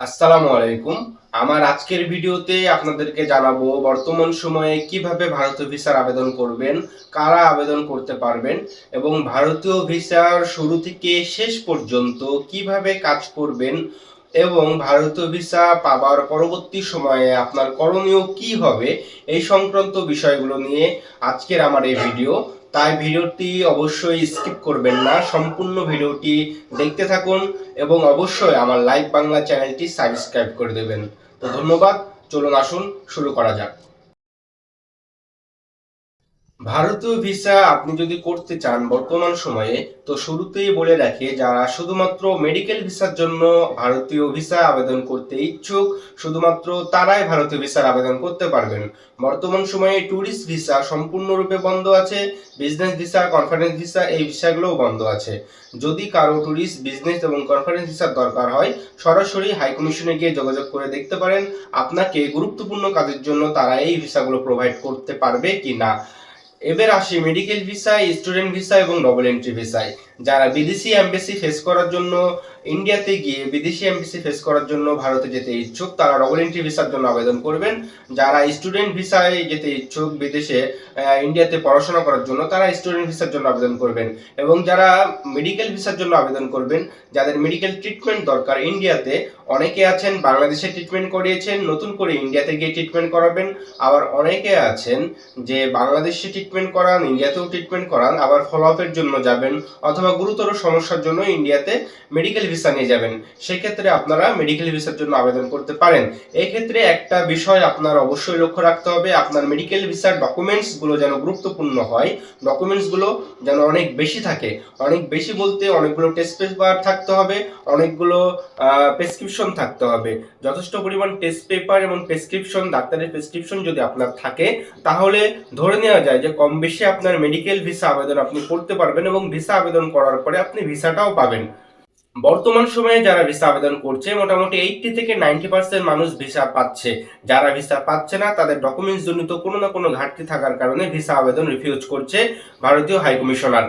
আসসালামু আলাইকুম। আমার আজকের ভিডিওতে আপনাদেরকে জানাব বর্তমান সময়ে কীভাবে ভারতীয় ভিসার আবেদন করবেন, কারা আবেদন করতে পারবেন, এবং ভারতীয় ভিসার শুরু থেকে শেষ পর্যন্ত কীভাবে কাজ করবেন এবং ভারতীয় ভিসা পাবার পরবর্তী সময়ে আপনার করণীয় কি হবে, এই সংক্রান্ত বিষয়গুলো নিয়ে আজকের আমার এই ভিডিও। তাই ভিডিওটি অবশ্যই স্কিপ করবেন না, সম্পূর্ণ ভিডিওটি দেখতে থাকুন এবং অবশ্যই আমার লাইভ বাংলা চ্যানেলটি সাবস্ক্রাইব করে দেবেন। তো ধন্যবাদ, চলুন আসুন, শুরু করা যাক। ভারতীয় ভিসা আপনি যদি করতে চান বর্তমান সময়ে, তো শুরুতেই বলে রাখি, যারা শুধুমাত্র মেডিকেল ভিসার জন্য ভারতীয় ভিসা আবেদন করতে ইচ্ছুক, শুধুমাত্র তারাই ভারতীয় ভিসার আবেদন করতে পারবেন। বর্তমান সময়ে ট্যুরিস্ট ভিসা সম্পূর্ণরূপে বন্ধ আছে, বিজনেস ভিসা, কনফারেন্স ভিসা, এই ভিসাগুলোও বন্ধ আছে। যদি কারও ট্যুরিস্ট, বিজনেস এবং কনফারেন্স ভিসার দরকার হয়, সরাসরি হাই কমিশনে গিয়ে যোগাযোগ করে দেখতে পারেন, আপনাকে গুরুত্বপূর্ণ কাজের জন্য তারা এই ভিসাগুলো প্রোভাইড করতে পারবে কি না এবার আসি মেডিকেল ভিসায় স্টুডেন্ট ভিসা এবং ডবল এন্ট্রি ভিসায় যারা বিদেশি এমবেসি ফেস করার জন্য ইন্ডিয়াতে গিয়ে বিদেশি এমবেসি ফেস করার জন্য ভারতে যেতে ইচ্ছুক, তারা ডবল এন্ট্রি ভিসার জন্য আবেদন করবেন। যারা স্টুডেন্ট ভিসায় যেতে ইচ্ছুক বিদেশে ইন্ডিয়াতে পড়াশোনা করার জন্য, তারা স্টুডেন্ট ভিসার জন্য আবেদন করবেন। এবং যারা মেডিকেল ভিসার জন্য আবেদন করবেন, যাদের মেডিকেল ট্রিটমেন্ট দরকার ইন্ডিয়াতে অনেকে আছেন, বাংলাদেশে ট্রিটমেন্ট করিয়েছেন, নতুন করে ইন্ডিয়াতে গিয়ে ট্রিটমেন্ট করাবেন। আবার অনেকে আছেন যে বাংলাদেশে ট্রিটমেন্ট করান ইন্ডিয়াতেও ট্রিটমেন্ট করান, আবার ফলো আপের জন্য যাবেন, অথবা গুরুতর সমস্যার জন্য ইন্ডিয়াতে মেডিকেল ভিসা নিয়ে যাবেন। সেক্ষেত্রে আপনারা মেডিকেল ভিসার জন্য আবেদন করতে পারেন। এই ক্ষেত্রে একটা বিষয় আপনার অবশ্যই লক্ষ্য রাখতে হবে, আপনার মেডিকেল ভিসার ডকুমেন্টসগুলো যেন গুরুত্বপূর্ণ হয় ডকুমেন্টসগুলো যেন অনেক বেশি থাকে। অনেক বেশি বলতে অনেকগুলো টেস্ট পেপার থাকতে হবে, অনেকগুলো প্রেসক্রিপশন থাকতে হবে। যথেষ্ট পরিমাণ টেস্ট পেপার এবং প্রেসক্রিপশন ডাক্তারের প্রেসক্রিপশন যদি আপনার থাকে, তাহলে ধরে নেওয়া যায় যে কম বেশি আপনার মেডিকেল ভিসা আবেদন আপনি করতে পারবেন এবং ভিসা আবেদন করার পরে আপনি ভিসাটাও পাবেন। বর্তমান সময়ে যারা ভিসা আবেদন করছে, মোটামুটি এইটটি থেকে নাইনটি পার্সেন্ট মানুষ ভিসা পাচ্ছে। যারা ভিসা পাচ্ছে না, তাদের ডকুমেন্টস জনিত কোনো না কোনো ঘাটতি থাকার কারণে ভিসা আবেদন রিফিউজ করছে ভারতীয় হাই কমিশনার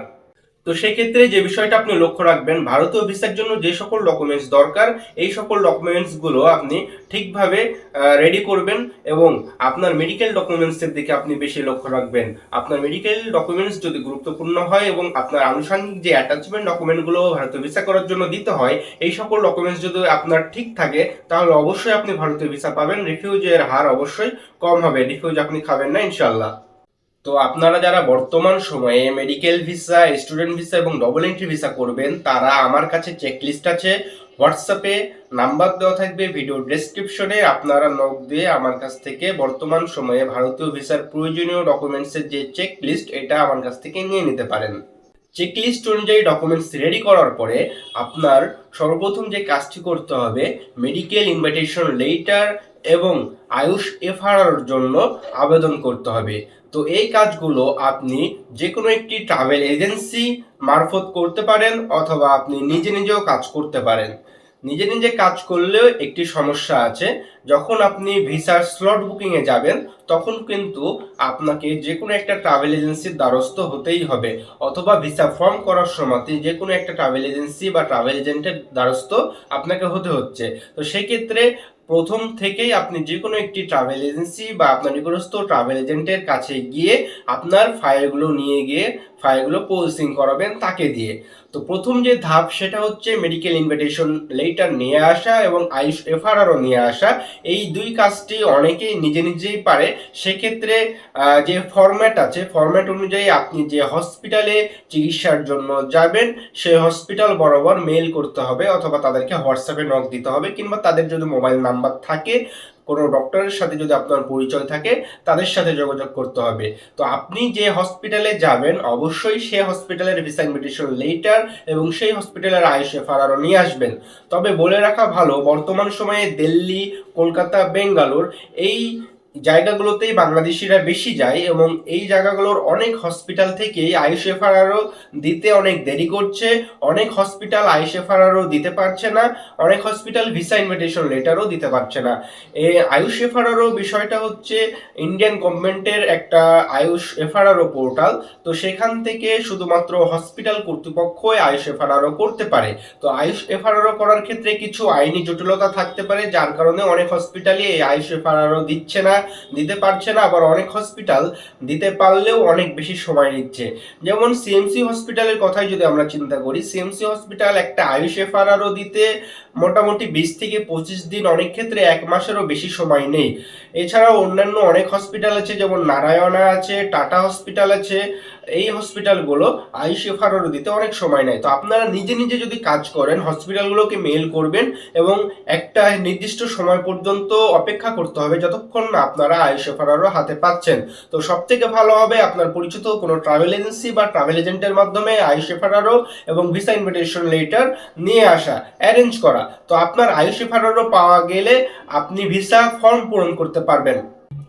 তো সেক্ষেত্রে যে বিষয়টা আপনি লক্ষ্য রাখবেন, ভারতীয় ভিসার জন্য যে সকল ডকুমেন্টস দরকার, এই সকল ডকুমেন্টসগুলো আপনি ঠিকভাবে রেডি করবেন এবং আপনার মেডিকেল ডকুমেন্টসের দিকে আপনি বেশি লক্ষ্য রাখবেন। আপনার মেডিকেল ডকুমেন্টস যদি গুরুত্বপূর্ণ হয় এবং আপনার আনুষঙ্গিক যে অ্যাটাচমেন্ট ডকুমেন্টগুলো ভারতীয় ভিসা করার জন্য দিতে হয়, এই সকল ডকুমেন্টস যদি আপনার ঠিক থাকে, তাহলে অবশ্যই আপনি ভারতীয় ভিসা পাবেন। রিফিউজের হার অবশ্যই কম হবে। রিফিউজ আপনি খাবেন না ইনশাল্লাহ তো আপনারা যারা বর্তমান সময়ে মেডিকেল ভিসা স্টুডেন্ট ভিসা এবং ডবল এন্ট্রি ভিসা করবেন, তারা আমার কাছে চেকলিস্ট আছে। হোয়াটসঅ্যাপে নাম্বার দেওয়া থাকবে ভিডিও ডেসক্রিপশনে আপনারা নক দিয়ে আমার কাছ থেকে বর্তমান সময়ে ভারতীয় ভিসার প্রয়োজনীয় ডকুমেন্টসের যে চেক লিস্ট এটা আমার কাছ থেকে নিয়ে নিতে পারেন। চেকলিস্ট অনুযায়ী ডকুমেন্টস রেডি করার পরে আপনার সর্বপ্রথম যে কাজটি করতে হবে মেডিকেল ইনভাইটেশন লেটার এবং আয়ুষ এফআরআর জন্য আবেদন করতে হবে। তো এই কাজগুলো আপনি যে কোনো একটি ট্রাভেল এজেন্সি মারফত করতে পারেন অথবা আপনি নিজে নিজেও কাজ করতে পারেন। নিজে নিজে কাজ করলেও একটি সমস্যা আছে। যখন আপনি ভিসার স্লট বুকিংয়ে যাবেন, তখন কিন্তু আপনাকে যে কোনো একটা ট্রাভেল এজেন্সির দ্বারস্থ হতেই হবে অথবা ভিসা ফর্ম করার সময় যে কোনো একটা ট্রাভেল এজেন্সি বা ট্রাভেল এজেন্টের দ্বারস্থ আপনাকে হতে হচ্ছে। তো সেক্ষেত্রে প্রথম থেকেই আপনি যে কোনো একটি ট্রাভেল এজেন্সি বা আপনার নিকটস্থ ট্রাভেল এজেন্টের কাছে গিয়ে আপনার ফাইলগুলো নিয়ে গিয়ে ফাইলগুলো পোস্টিং করাবেন তাকে দিয়ে। তো প্রথম যে ধাপ সেটা হচ্ছে মেডিকেল ইনভিটেশন লেটার নিয়ে আসা এবং আয়ুষ এফআরআরও নিয়ে আসা। এই দুই কাজটি অনেকেই নিজে নিজেই পারে। সেক্ষেত্রে যে ফরম্যাট আছে ফরম্যাট অনুযায়ী আপনি যে হসপিটালে চিকিৎসার জন্য যাবেন, সেই হসপিটাল বরাবর মেল করতে হবে অথবা তাদেরকে হোয়াটসঅ্যাপে নক দিতে হবে কিংবা তাদের যদি মোবাইল নাম্বার থাকে কোনো ডক্টরের সাথে যদি আপনার পরিচয় থাকে, তাদের সাথে যোগাযোগ করতে হবে। তো আপনি যে হসপিটালে যাবেন, অবশ্যই সে হসপিটালের ভিসা ইনভিটেশন লেটার এবং সেই হসপিটালের আয়ুষে ফারারও নিয়ে আসবেন। তবে বলে রাখা ভালো, বর্তমান সময়ে দিল্লি, কলকাতা, বেঙ্গালোর এই জায়গাগুলোতেই বাংলাদেশিরা বেশি যায় এবং এই জায়গাগুলোর অনেক হসপিটাল থেকেই আয়ুষ এফআরআরও দিতে অনেক দেরি করছে। অনেক হসপিটাল আয়ুষ এফআরআরও দিতে পারছে না। অনেক হসপিটাল ভিসা ইনভিটেশন লেটারও দিতে পারছে না। এই আয়ুষ এফআরআরও বিষয়টা হচ্ছে ইন্ডিয়ান গভর্নমেন্টের একটা আয়ুষ এফআরআরও পোর্টাল তো সেখান থেকে শুধুমাত্র হসপিটাল কর্তৃপক্ষই আয়ুষ এফআরআরও করতে পারে। তো আয়ুষ এফআরআরও করার ক্ষেত্রে কিছু আইনি জটিলতা থাকতে পারে, যার কারণে অনেক হসপিটালই এই আয়ুষ এফআরআরও দিচ্ছে না। দিতে পারছে না, আবার অনেক হসপিটাল দিতে পারলেও অনেক বেশি সময় নিচ্ছে। যেমন সিএমসি হসপিটালের কথাই যদি আমরা চিন্তা করি সিএমসি হসপিটাল একটা আয়ুষ এফআরআরও দিতে মোটামুটি বিশ থেকে পঁচিশ দিন অনেক ক্ষেত্রে এক মাসেরও বেশি সময় নেই। এছাড়াও অন্যান্য অনেক হসপিটাল আছে, যেমন নারায়ণা আছে, টাটা হসপিটাল আছে এই হসপিটালগুলো আয়ুষ এফআরআরও দিতে অনেক সময় নেয়। তো আপনারা নিজে নিজে যদি কাজ করেন হসপিটালগুলোকে মেল করবেন এবং একটা নির্দিষ্ট সময় পর্যন্ত অপেক্ষা করতে হবে যতক্ষণ না আপনারা আয়ুষ এফআরআরও হাতে পাচ্ছেন। তো সব থেকে ভালো হবে আপনার পরিচিত কোনো ট্রাভেল এজেন্সি বা ট্রাভেল এজেন্টের মাধ্যমে আয়ুষ এফআরআরও এবং ভিসা ইনভিটেশন লেটার নিয়ে আসা অ্যারেঞ্জ করা। তো আপনার আয়ুষ এফআরআরও পাওয়া গেলে আপনি ভিসা ফর্ম পূরণ করতে পারবেন।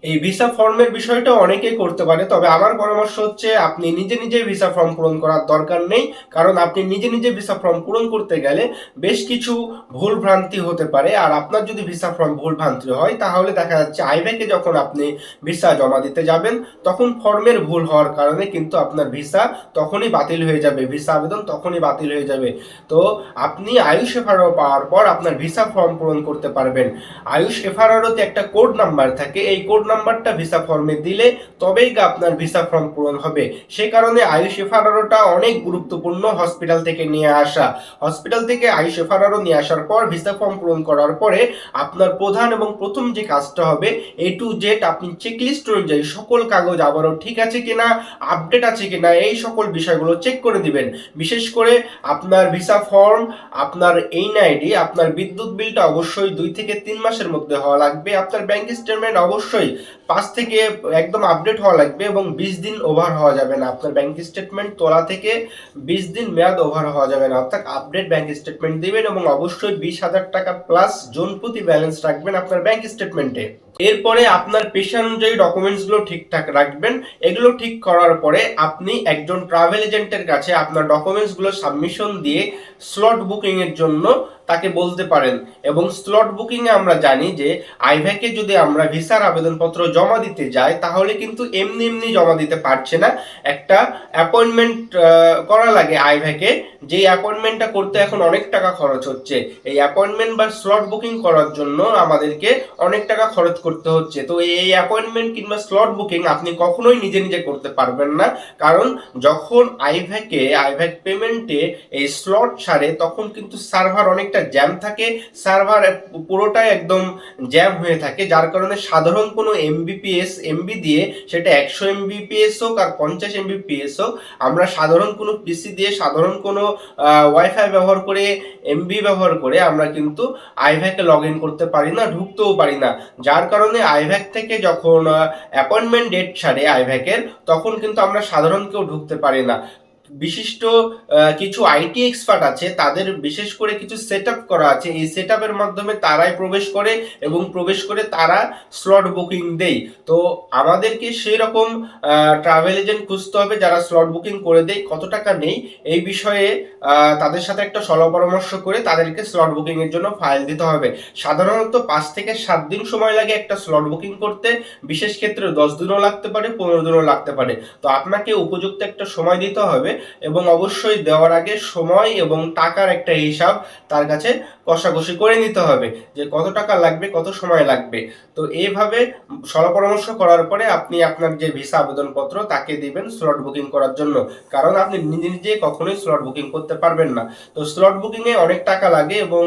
এই ভিসা ফর্মের বিষয়টা অনেকেই করতে পারে, তবে আমার পরামর্শ হচ্ছে আপনি নিজে নিজে ভিসা ফর্ম পূরণ করার দরকার নেই, কারণ আপনি নিজে নিজে ভিসা ফর্ম পূরণ করতে গেলে বেশ কিছু ভুল ভ্রান্তি হতে পারে। আর আপনার যদি ভিসা ফর্ম ভুল ভ্রান্তি হয়, তাহলে দেখা যাচ্ছে আইব্যাকে যখন আপনি ভিসা জমা দিতে যাবেন, তখন ফর্মের ভুল হওয়ার কারণে কিন্তু আপনার ভিসা তখনই বাতিল হয়ে যাবে ভিসা আবেদন তখনই বাতিল হয়ে যাবে। তো আপনি আয়ুষ এফআরও পাওয়ার পর আপনার ভিসা ফর্ম পূরণ করতে পারবেন। আয়ুষ এফআরআরওতে একটা কোড নাম্বার থাকে, এই কোড নাম্বারটা ভিসা ফর্মে দিলে তবেই গা আপনার ভিসা ফর্ম পূরণ হবে। সে কারণে আয়ুষ এফআরআরওটা অনেক গুরুত্বপূর্ণ হসপিটাল থেকে নিয়ে আসা। হসপিটাল থেকে আয়ুষ এফআরআরও নিয়ে আসার পর ভিসা ফর্ম পূরণ করার পরে আপনার প্রধান এবং প্রথম যে কাজটা হবে এ টু জেড আপনি চেকলিস্ট অনুযায়ী সকল কাগজ আবারও ঠিক আছে কিনা আপডেট আছে কিনা, এই সকল বিষয়গুলো চেক করে দিবেন। বিশেষ করে আপনার ভিসা ফর্ম আপনার এইন আইডি আপনার বিদ্যুৎ বিলটা অবশ্যই দুই থেকে তিন মাসের মধ্যে হওয়া লাগবে। আপনার ব্যাংক স্টেটমেন্ট অবশ্যই পাঁচ থেকে একদম আপডেট হওয়া লাগবে এবং বিশ দিন ওভার হওয়া যাবে না। আপনার ব্যাংক স্টেটমেন্ট তোলা থেকে বিশ দিন মেয়াদ ওভার হওয়া যাবে না। অর্থাৎ আপডেট ব্যাংক স্টেটমেন্ট দেবেন এবং অবশ্যই বিশ হাজার টাকা প্লাস জোন প্রতি ব্যালেন্স রাখবেন আপনার ব্যাংক স্টেটমেন্টে এরপরে আপনার পেশা অনুযায়ী ডকুমেন্টসগুলো ঠিকঠাক রাখবেন। এগুলো ঠিক করার পরে আপনি একজন ট্রাভেল এজেন্টের কাছে আপনার ডকুমেন্টসগুলো সাবমিশন দিয়ে স্লট বুকিং এর জন্য তাকে বলতে পারেন। এবং স্লট বুকিং এ আমরা জানি যে আইভ্যাকে যদি আমরা ভিসার আবেদনপত্র জমা দিতে যাই, তাহলে কিন্তু এমনি এমনি জমা দিতে পারছে না। একটা অ্যাপয়েন্টমেন্ট করা লাগে আইভ্যাকে। যে অ্যাপয়েন্টমেন্টটা করতে এখন অনেক টাকা খরচ হচ্ছে, এই অ্যাপয়েন্টমেন্ট বা স্লট বুকিং করার জন্য আমাদেরকে অনেক টাকা খরচ করতে হচ্ছে। তো এই অ্যাপয়েন্টমেন্ট কিংবা স্লট বুকিং আপনি কখনোই নিজে নিজে করতে পারবেন না। কারণ যখন আইভ্যাকে আইভ্যাক পেমেন্টে এই স্লট ছাড়ে, তখন কিন্তু সার্ভার অনেকটা জ্যাম থাকে। সার্ভার পুরোটাই একদম জ্যাম হয়ে থাকে। যার কারণে সাধারণ কোনো এমবিপিএস এমবি দিয়ে সেটা একশো এমবিপিএস হোক আর পঞ্চাশ এমবিপিএস হোক, আমরা সাধারণ কোনো পিসি দিয়ে, সাধারণ কোনো ওয়াইফাই ব্যবহার করে এমবি ব্যবহার করে আমরা কিন্তু আইভ্যাকে লগ ইন করতে পারি না, ঢুকতেও পারি না। যার কারণে আইভ্যাক থেকে যখন অ্যাপয়েন্টমেন্ট ডেট ছাড়ে আইভ্যাকের, তখন কিন্তু আমরা সাধারণ কেউ ঢুকতে পারি না। বিশিষ্ট কিছু আইটি এক্সপার্ট আছে, তাদের বিশেষ করে কিছু সেট করা আছে। এই সেট মাধ্যমে তারাই প্রবেশ করে এবং প্রবেশ করে তারা স্লট বুকিং দেয়। তো আমাদেরকে সেই রকম ট্রাভেল এজেন্ট খুঁজতে হবে যারা স্লট বুকিং করে দেয়। কত টাকা নেই? এই বিষয়ে তাদের সাথে একটা সলা পরামর্শ করে তাদেরকে স্লট বুকিং এর জন্য ফাইল দিতে হবে। সাধারণত পাঁচ থেকে সাত দিন সময় লাগে একটা স্লট বুকিং করতে। বিশেষ ক্ষেত্রে দশ দিনও লাগতে পারে, পনেরো দিনও লাগতে পারে। তো আপনাকে উপযুক্ত একটা সময় দিতে হবে। এবং অবশ্যই দেওয়ার আগে সময় এবং টাকার একটা হিসাব তার কাছে কষাকষি করে নিতে হবে যে কত টাকা লাগবে, কত সময় লাগবে। তো এইভাবে সলা পরামর্শ করার পরে আপনি আপনার যে ভিসা আবেদনপত্র তাকে দিবেন স্লট বুকিং করার জন্য। কারণ আপনি নিজে নিজে কখনোই স্লট বুকিং করতে পারবেন না। তো স্লট বুকিং এ অনেক টাকা লাগে এবং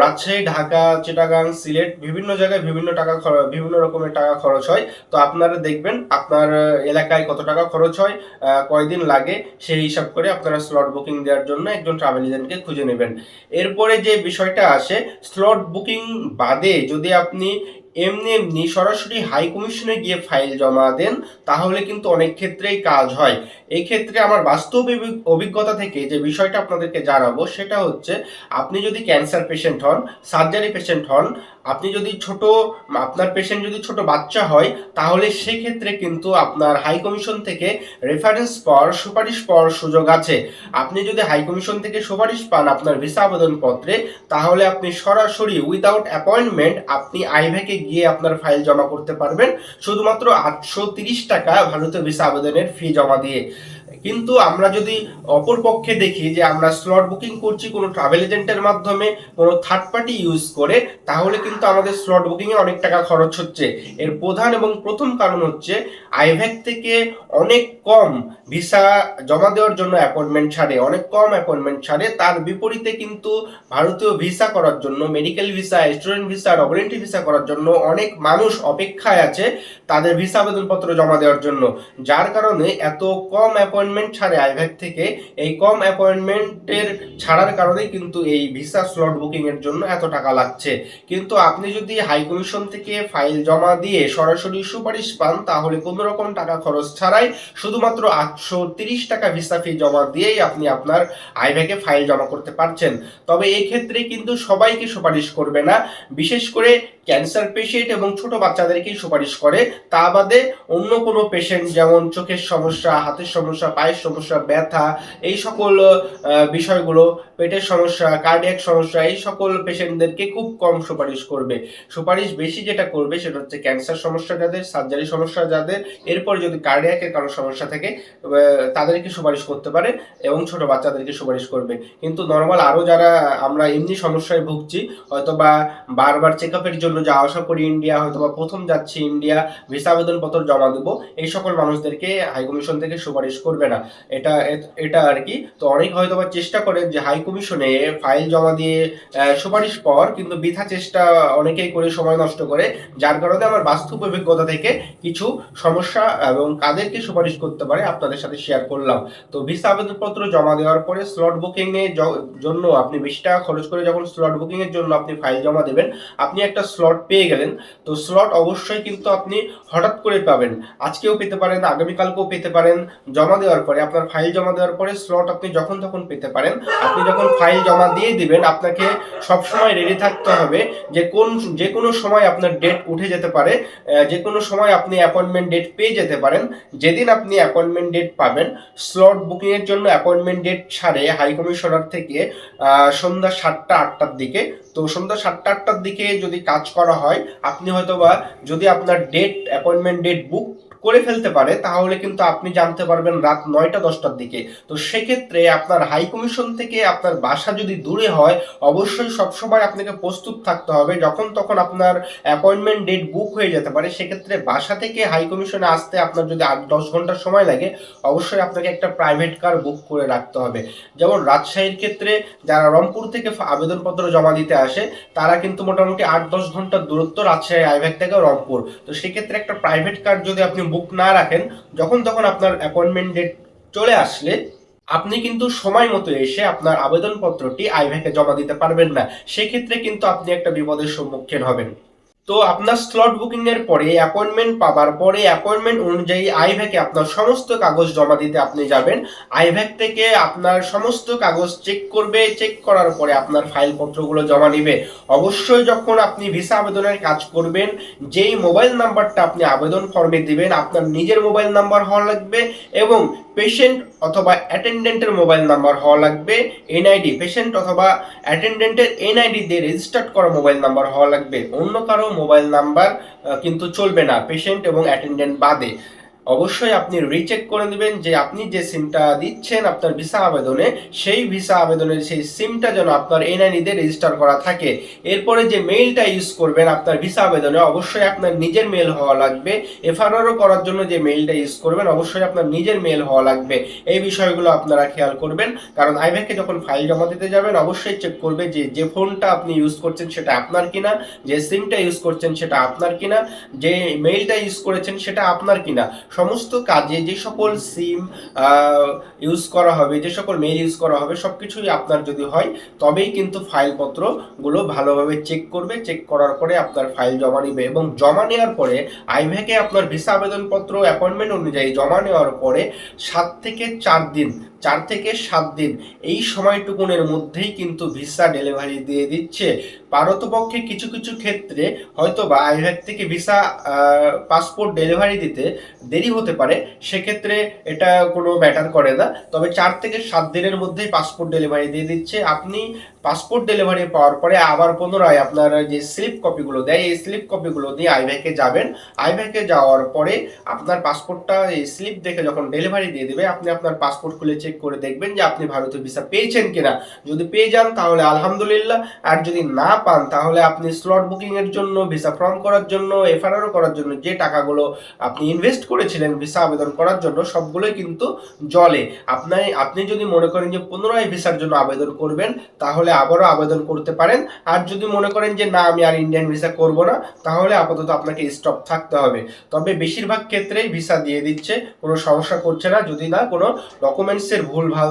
রাজশাহী, ঢাকা, চিটাগাং, সিলেট বিভিন্ন জায়গায় বিভিন্ন টাকা বিভিন্ন রকমের টাকা খরচ হয়। তো আপনারা দেখবেন আপনার এলাকায় কত টাকা খরচ হয় কয়দিন লাগে সেই হিসাব করে আপনারা স্লট বুকিং দেওয়ার জন্য একজন ট্রাভেল এজেন্টকে খুঁজে নেবেন। এরপরে যে বিষয়টা আসে স্লট বুকিং বাদে যদি আপনি এমনি এমনি সরাসরি হাই কমিশনে গিয়ে ফাইল জমা দেন, তাহলে কিন্তু অনেক ক্ষেত্রেই কাজ হয়। এই ক্ষেত্রে আমার বাস্তব অভিজ্ঞতা থেকে যে বিষয়টা আপনাদেরকে জানাব, সেটা হচ্ছে আপনি যদি ক্যান্সার পেশেন্ট হন সার্জারি পেশেন্ট হন, আপনি যদি ছোট, আপনার পেশেন্ট যদি ছোট বাচ্চা হয়, তাহলে সেক্ষেত্রে কিন্তু আপনার হাই কমিশন থেকে রেফারেন্স পাওয়ার সুপারিশ পাওয়ার সুযোগ আছে। আপনি যদি হাই কমিশন থেকে সুপারিশ পান আপনার ভিসা আবেদনপত্রে, তাহলে আপনি সরাসরি উইদাউট অ্যাপয়েন্টমেন্ট আপনি আইভ্যাকে গিয়ে আপনার ফাইল জমা করতে পারবেন। শুধুমাত্র আটশো টাকা ভারতীয় ভিসা আবেদনের ফি জমা দিয়ে। কিন্তু আমরা যদি অপর পক্ষে দেখি যে আমরা স্লট বুকিং করছি কোনো ট্রাভেল এজেন্টের মাধ্যমে, কোনো থার্ড পার্টি ইউজ করে, তাহলে কিন্তু আমাদের স্লট বুকিংয়ে অনেক টাকা খরচ হচ্ছে। এর প্রধান এবং প্রথম কারণ হচ্ছে আইভ্যাক থেকে অনেক কম ভিসা জমা দেওয়ার জন্য অ্যাপয়েন্টমেন্ট ছাড়ে, অনেক কম অ্যাপয়েন্টমেন্ট ছাড়ে। তার বিপরীতে কিন্তু ভারতীয় ভিসা করার জন্য মেডিকেল ভিসা স্টুডেন্ট ভিসা রবরেন্টি ভিসা করার জন্য অনেক মানুষ অপেক্ষায় আছে তাদের ভিসা আবেদনপত্র জমা দেওয়ার জন্য। যার কারণে এত কম অ্যাপয়েন্টমেন্ট ছাড়ে। আইভ্যাক থেকে এই কম অ্যাপয়েন্টমেন্টের ছাড়ার কারণে কিন্তু এই ভিসা স্লট বুকিং এর জন্য এত টাকা লাগছে। কিন্তু আপনি যদি হাই কমিশন থেকে ফাইল জমা দিয়ে সরাসরি সুপারিশ পান, তাহলে কোনো রকম টাকা খরচ ছাড়াই শুধুমাত্র আটশো তিরিশ টাকা ভিসা ফি জমা দিয়েই আপনি আপনার আইভ্যাকে ফাইল জমা করতে পারছেন। তবে এই ক্ষেত্রে কিন্তু সবাইকে সুপারিশ করবে না। বিশেষ করে ক্যান্সার পেশেন্ট এবং ছোট বাচ্চাদেরকেই সুপারিশ করে। তা বাদে অন্য কোনো পেশেন্ট যেমন চোখের সমস্যা, হাতের সমস্যা পায়ের সমস্যা, ব্যথা, এই সকল বিষয়গুলো, পেটের সমস্যা কার্ডিয়াক সমস্যা, এই সকল পেশেন্টদেরকে খুব কম সুপারিশ করবে। সুপারিশ বেশি যেটা করবে সেটা হচ্ছে ক্যান্সার সমস্যা যাদের সার্জারি সমস্যা যাদের, এরপরে যদি কার্ডিয়াকের কারও সমস্যা থাকে তাদেরকে সুপারিশ করতে পারে এবং ছোট বাচ্চাদেরকে সুপারিশ করবে। কিন্তু নর্মাল আরও যারা আমরা এমনি সমস্যায় ভুগছি হয়তো বা বারবার চেক আপের জন্য যা আসা করি ইন্ডিয়া হয়তো বা প্রথম যাচ্ছি ইন্ডিয়া ভিসা আবেদনপত্র জমা দেবো, এই সকল মানুষদেরকে হাই কমিশন থেকে সুপারিশ করবে না। এটা এটা আর কি। তো অনেক হয়তো বা চেষ্টা করেন যে হাই কমিশনে ফাইল জমা দিয়ে সুপারিশ পাওয়ার কিন্তু বৃথা চেষ্টা অনেকেই করে সময় নষ্ট করে। যার কারণে আমার বাস্তব অভিজ্ঞতা থেকে কিছু সমস্যা এবং কাদেরকে সুপারিশ করতে পারে আপনাদের সাথে শেয়ার করলাম। তো ভিসা আবেদনপত্র জমা দেওয়ার পরে স্লট বুকিং এর জন্য আপনি বেশি টাকা খরচ করে যখন স্লট বুকিং এর জন্য আপনি ফাইল জমা দেবেন, আপনি একটা স্লট পেয়ে গেলেন। তো স্লট অবশ্যই কিন্তু আপনি হঠাৎ করে পাবেন। আজকেও পেতে পারেন, আগামীকালকেও পেতে পারেন। জমা দেওয়ার পরে আপনার ফাইল জমা দেওয়ার পরে স্লট আপনি যখন তখন পেতে পারেন। আপনি যখন ফাইল জমা দিয়ে দিবেন, আপনাকে সবসময় রেডি থাকতে হবে যে কোন, যে কোনো সময় আপনার ডেট উঠে যেতে পারে যে কোনো সময় আপনি অ্যাপয়েন্টমেন্ট ডেট পেয়ে যেতে পারেন। যেদিন আপনি অ্যাপয়েন্টমেন্ট ডেট পাবেন স্লট বুকিংয়ের জন্য অ্যাপয়েন্টমেন্ট ডেট ছাড়ে হাই কমিশনার থেকে সন্ধ্যা সাতটা, আটটার দিকে। তো সন্ধ্যা সাতটা, আটটার দিকে যদি কাজ করা হয়, আপনি হয়তোবা যদি আপনার ডেট অ্যাপয়েন্টমেন্ট ডেট বুক করে ফেলতে পারে, তাহলে কিন্তু আপনি জানতে পারবেন রাত নয়টা, দশটার দিকে। তো সেক্ষেত্রে আপনার হাই কমিশন থেকে আপনার বাসা যদি দূরে হয়, অবশ্যই সবসময় আপনাকে প্রস্তুত থাকতে হবে। যখন তখন আপনার অ্যাপয়েন্টমেন্ট ডেট বুক হয়ে যেতে পারে, সেক্ষেত্রে বাসা থেকে হাই কমিশনে আসতে আপনার যদি আট, দশ ঘণ্টা সময় লাগে, অবশ্যই আপনাকে একটা প্রাইভেট কার বুক করে রাখতে হবে। যেমন রাজশাহীর ক্ষেত্রে যারা রংপুর থেকে আবেদনপত্র জমা দিতে আসে, তারা কিন্তু মোটামুটি আট, দশ ঘণ্টার দূরত্ব রাজশাহী আইভ্যাক থেকে রংপুর। তো সেক্ষেত্রে একটা প্রাইভেট কার যদি আপনি বুক না রাখেন, যখন তখন আপনার অ্যাপয়েন্টমেন্ট ডেট চলে আসলে, আপনি কিন্তু সময় মতো এসে আপনার আবেদনপত্রটি আইভ্যাকে জমা দিতে পারবেন না। সেক্ষেত্রে কিন্তু আপনি একটা বিপদের সম্মুখীন হবেন। তো আপনার স্লট বুকিং এর পরে অ্যাপয়েন্টমেন্ট পাবার পরে অ্যাপয়েন্টমেন্ট অনুযায়ী আইভ্যাকে আপনার সমস্ত কাগজ জমা দিতে আপনি যাবেন। আইভ্যাক থেকে আপনার সমস্ত কাগজ চেক করবে চেক করার পরে আপনার ফাইল পত্রগুলো জমা নিবে। অবশ্যই যখন আপনি ভিসা আবেদনের কাজ করবেন, যেই মোবাইল নাম্বারটা আপনি আবেদন ফর্মে দিবেন, আপনার নিজের মোবাইল নাম্বার হওয়া লাগবে এবং পেশেন্ট অথবা অ্যাটেন্ডেন্টের মোবাইল নাম্বার হওয়া লাগবে এনআইডি পেশেন্ট অথবা অ্যাটেন্ডেন্টের এনআইডি দিয়ে রেজিস্টার্ড করা মোবাইল নাম্বার হওয়া লাগবে। অন্য কারও মোবাইল নাম্বার কিন্তু চলবে না পেশেন্ট এবং অ্যাটেন্ডেন্ট বাদে। অবশ্যই আপনি রিচেক করে নেবেন যে আপনি যে সিমটা দিচ্ছেন আপনার ভিসা আবেদনে, সেই ভিসা আবেদনের সেই সিমটা যেন আপনার এনআইডি দিয়ে রেজিস্টার করা থাকে। এরপরে যে মেইলটা ইউজ করবেন আপনার ভিসা আবেদনে, অবশ্যই আপনার নিজের মেল হওয়া লাগবে। এফআরআরও করার জন্য যে মেইলটা ইউজ করবেন, অবশ্যই আপনার নিজের মেল হওয়া লাগবে। এই বিষয়গুলো আপনারা খেয়াল করবেন। কারণ আইভ্যাকে যখন ফাইল জমা দিতে যাবেন, অবশ্যই চেক করবে যে যে ফোনটা আপনি ইউজ করছেন সেটা আপনার কিনা, যে সিমটা ইউজ করছেন সেটা আপনার কিনা, যে মেইলটা ইউজ করেছেন সেটা আপনার কিনা। সমস্ত কাজে যে সকল সিম ইউজ করা হবে, যে সকল মেল ইউজ করা হবে সব কিছুই আপনার যদি হয়, তবেই কিন্তু ফাইলপত্রগুলো ভালোভাবে চেক করবে। চেক করার পরে আপনার ফাইল জমা নেবে এবং জমা নেওয়ার পরে আইভ্যাকে আপনার ভিসা আবেদনপত্র অ্যাপয়েন্টমেন্ট অনুযায়ী জমা নেওয়ার পরে সাত থেকে চার দিন চার থেকে সাত দিন। এই সময়টুকুনের মধ্যেই কিন্তু ভিসা ডেলিভারি দিয়ে দিচ্ছে। পারতপক্ষে কিছু কিছু ক্ষেত্রে হয়তো বা আইভ্যাক থেকে ভিসা পাসপোর্ট ডেলিভারি দিতে দেরি হতে পারে। সেক্ষেত্রে এটা কোনো ম্যাটার করে না। তবে চার থেকে সাত দিনের মধ্যেই পাসপোর্ট ডেলিভারি দিয়ে দিচ্ছে। আপনি পাসপোর্ট ডেলিভারি পাওয়ার পরে আবার পুনরায় আপনার যে স্লিপ কপিগুলো দেয়, এই স্লিপ কপিগুলো দিয়ে আইভ্যাকে যাবেন। আইভ্যাকে যাওয়ার পরে আপনার পাসপোর্টটা, এই স্লিপ দেখে যখন ডেলিভারি দিয়ে দেবে, আপনি আপনার পাসপোর্ট খুলে চেক করে দেখবেন যে আপনি ভারতীয় ভিসা পেয়েছেন কিনা। যদি পেয়ে যান তাহলে আলহামদুলিল্লাহ, আর যদি না পান তাহলে আপনি স্লট বুকিংয়ের জন্য, ভিসা ফর্ম করার জন্য, এফআরআরও করার জন্য যে টাকাগুলো আপনি ইনভেস্ট করেছিলেন, ভিসা আবেদন করার জন্য সবগুলোই কিন্তু জলে। আপনার আপনি যদি মনে করেন যে পুনরায় ভিসার জন্য আবেদন করবেন, তাহলে আবারও আবেদন করতে পারেন। আর যদি মনে করেন যে, না, আমি আর ইন্ডিয়ান ভিসা করব না, তাহলে আপাতত আপনাকে স্টপ থাকতে হবে। তবে বেশিরভাগ ক্ষেত্রেই ভিসা দিয়ে দিচ্ছে, কোনো সমস্যা করছে না। যদি না, কোনো ডকুমেন্টসের ভুলভাল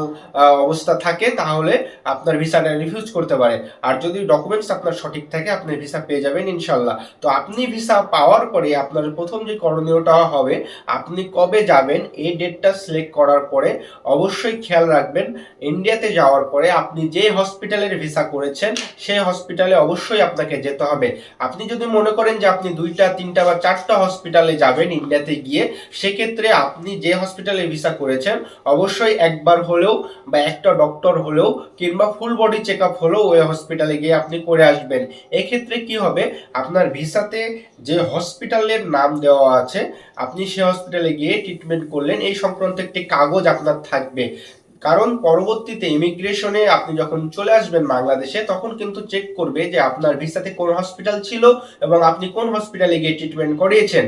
অবস্থা থাকে, তাহলে আপনার ভিসাটা রিফিউজ করতে পারে। আর যদি ডকুমেন্টস আপনার সঠিক থাকে, আপনি ভিসা পেয়ে যাবেন ইনশাল্লাহ। তো আপনি ভিসা পাওয়ার পরে আপনার প্রথম যে করণীয়টা হবে, আপনি কবে যাবেন, এই ডেটটা সিলেক্ট করার পরে অবশ্যই খেয়াল রাখবেন। ইন্ডিয়াতে যাওয়ার পরে আপনি যে হসপিটালের ভিসা করেছেন, সেই হসপিটালে অবশ্যই আপনাকে যেতে হবে। আপনি যদি মনে করেন যে আপনি দুইটা, তিনটা বা চারটা হসপিটালে যাবেন ইন্ডিয়াতে গিয়ে, সেক্ষেত্রে আপনি যে হসপিটালে ভিসা করেছেন, অবশ্যই একবার হলেও বা একটা ডক্টর হলেও কিংবা ফুল বডি চেক আপ হলেও ওই হসপিটালে গিয়ে আপনি করে আসবেন। এক্ষেত্রে কি হবে? আপনার ভিসাতে যে হসপিটালের নাম দেওয়া আছে, আপনি সে হসপিটালে গিয়ে ট্রিটমেন্ট করলেন, এই সংক্রান্ত একটি কাগজ আপনার থাকবে। কারণ পরবর্তীতে ইমিগ্রেশনে আপনি যখন চলে আসবেন বাংলাদেশে, তখন কিন্তু চেক করবে যে আপনার ভিসাতে কোন হসপিটাল ছিল এবং আপনি কোন হসপিটালে গিয়ে ট্রিটমেন্ট করিয়েছেন।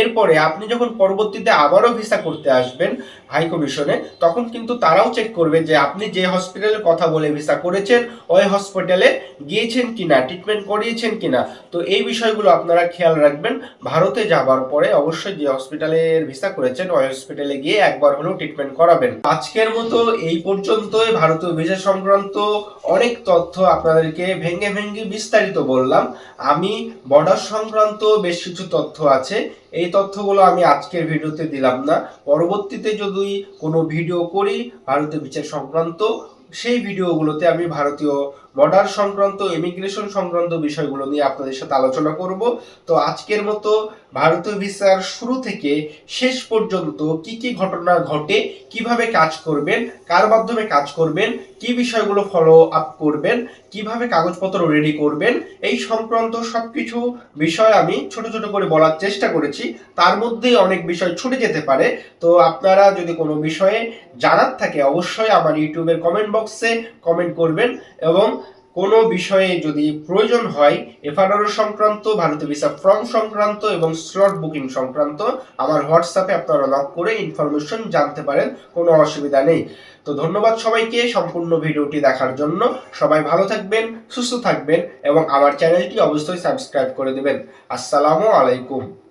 এরপরে আপনি যখন পরবর্তীতে আবারও ভিসা করতে আসবেন হাই কমিশনে তখন কিন্তু তারাও চেক করবে যে আপনি যে হসপিটালের কথা বলে ভিসা করেছেন, ওই হসপিটালে গিয়েছেন কিনা ট্রিটমেন্ট করিয়েছেন কিনা। তো এই বিষয়গুলো আপনারা খেয়াল রাখবেন। ভারতে যাবার পরে অবশ্যই যে হসপিটালের ভিসা করেছেন, ওই হসপিটালে গিয়ে একবার হলেও ট্রিটমেন্ট করাবেন। আজকের মতো এই পর্যন্তই ভারতীয় ভিসা সংক্রান্ত অনেক তথ্য আপনাদেরকে ভেঙে ভেঙে বিস্তারিত বললাম। আমি বর্ডার সংক্রান্ত বেশ কিছু তথ্য আছে। এই তথ্যগুলো আমি আজকের ভিডিওতে দিলাম না। পরবর্তীতে যদি কোনো ভিডিও করি ভারতীয় বিচার সংক্রান্ত, সেই ভিডিওগুলোতে আমি ভারতীয় বর্ডার সংক্রান্ত, ইমিগ্রেশন সংক্রান্ত বিষয়গুলো নিয়ে আপনাদের সাথে আলোচনা করব। তো আজকের মতো ভারতীয় ভিসার শুরু থেকে শেষ পর্যন্ত কি কি ঘটনা ঘটে, কীভাবে কাজ করবেন, কার মাধ্যমে কাজ করবেন, কি বিষয়গুলো ফলো আপ করবেন, কীভাবে কাগজপত্র রেডি করবেন, এই সংক্রান্ত সবকিছু বিষয় আমি ছোট ছোট করে বলার চেষ্টা করেছি। তার মধ্যেই অনেক বিষয় ছুটে যেতে পারে। তো আপনারা যদি কোনো বিষয়ে জানার থাকে, অবশ্যই আমার ইউটিউবের কমেন্ট বক্সে কমেন্ট করবেন এবং কোনো বিষয়ে যদি প্রয়োজন হয় এফআরআর সংক্রান্ত, ভারতীয় ভিসা ফর্ম সংক্রান্ত এবং স্লট বুকিং সংক্রান্ত, আমার হোয়াটসঅ্যাপে আপনারা লক করে ইনফরমেশন জানতে পারেন, কোনো অসুবিধা নেই। তো ধন্যবাদ সবাইকে সম্পূর্ণ ভিডিওটি দেখার জন্য। সবাই ভালো থাকবেন, সুস্থ থাকবেন এবং আমার চ্যানেলটি অবশ্যই সাবস্ক্রাইব করে দেবেন। আসসালামু আলাইকুম।